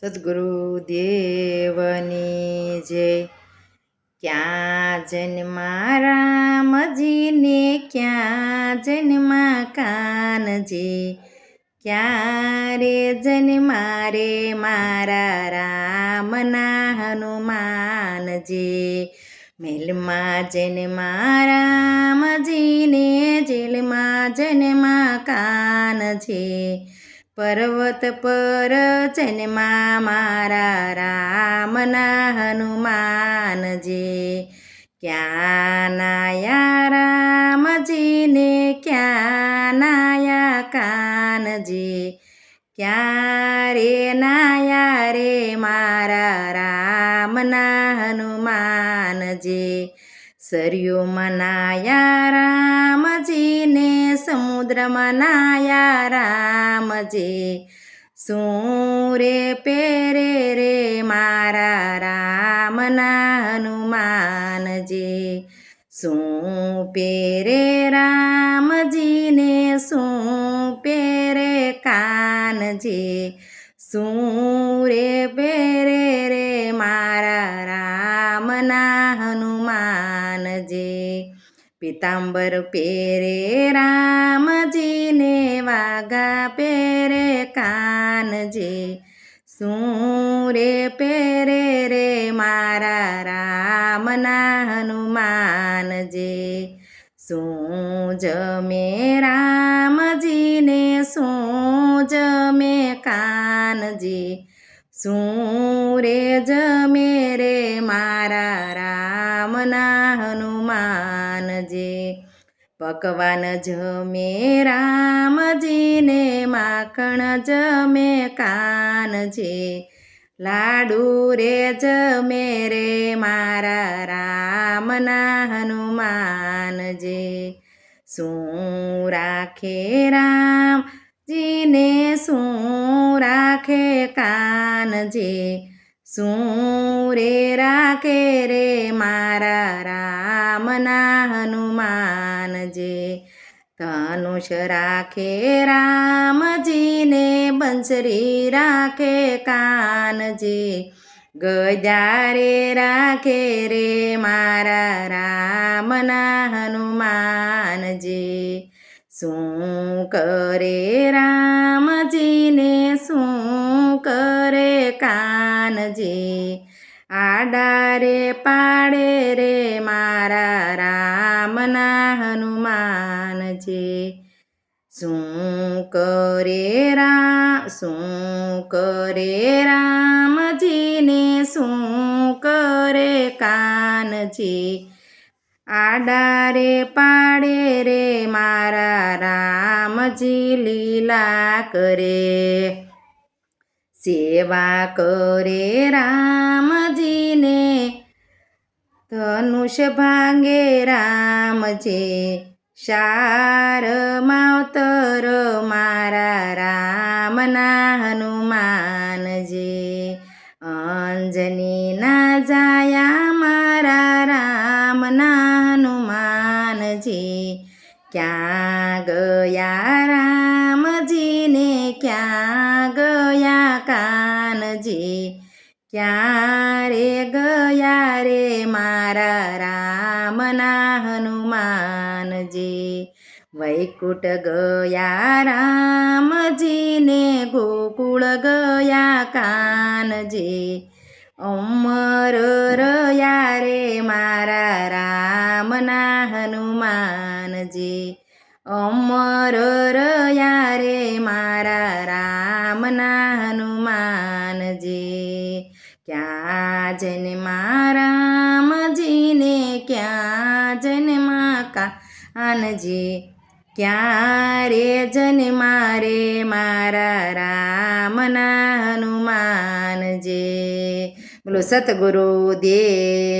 સદગુરુ દેવની જય. ક્યાં જન્મા રામજીને ક્યાં જન્મા કાનજી? ક્યારે જન્મા રે મારા રામના હનુમાનજી? મેલમાં જન્મા રામજીને જેલમાં જન્મા કાનજી? પર્વત પર જન્મા મારા રામના હનુમાનજી. ક્યાં નાયા રામજીને, ક્યાં નાયા કાનજી. ક્યાં રે નાયા રે મારા રામના હનુમાનજી. સરયુમાં નાયા રામજીને સમુદ્રમાં નાયા રામજી શું રે પેરે રે મારા રામના હનુમાનજી? શું પેરે પિતાંબર પેરે, રામજીને વાગા પેરે, કાનજી શું રે પેરે રે, મારા રામના હનુમાનજી? શું જમે રામજીને, શું જમે કાનજી? શું રે જમે રે, મારા રામના હનુમાનજી પકવાન જમે રામજીને, માખણ જમે કાનજી, લાડુ રે જમે રે મારા રામના હનુમાનજી. શું રાખે રામજીને, શું રાખે કાનજી? શું રે રાખે રે મારા રામના હનુમાનજી ધનુષ રાખે રામજીને બંસરી રાખે કાનજી ગજારે રાખે રે મારા રામના હનુમાનજી શું કરે રામજીને આડારે પાડે રે મારા રામના હનુમાનજી. શું કરે રામ શું કરે રામજીને, શું કરે કાનજી? આડારે પાડે રે મારા રામજી, લીલા કરે. સેવા કરે રામજીને ધનુષ ભાંગે રામજી શાર માવતર મારા રામના હનુમાનજી અંજની ના જાયા મારા રામના હનુમાનજી ક્યાં ગયા રામજીને ક્યાં ગયા કાનજી ક્યાં રે ગયા રે મારા રામના હનુમાનજી? વૈકુટ ગયા રામજીને, ગોકુળ ગયા કાનજી? અમર રહ્યા રે મારા રામના હનુમાનજી? અમર રહ્યા રે મારા રામના હનુમાનજી? ક્યાં જન્મા રામજીને ક્યાં જન્મા કાનજી? ક્યાં રે જન્મા રે મારા રામના હનુમાનજી? બોલો સતગુરુ દેવ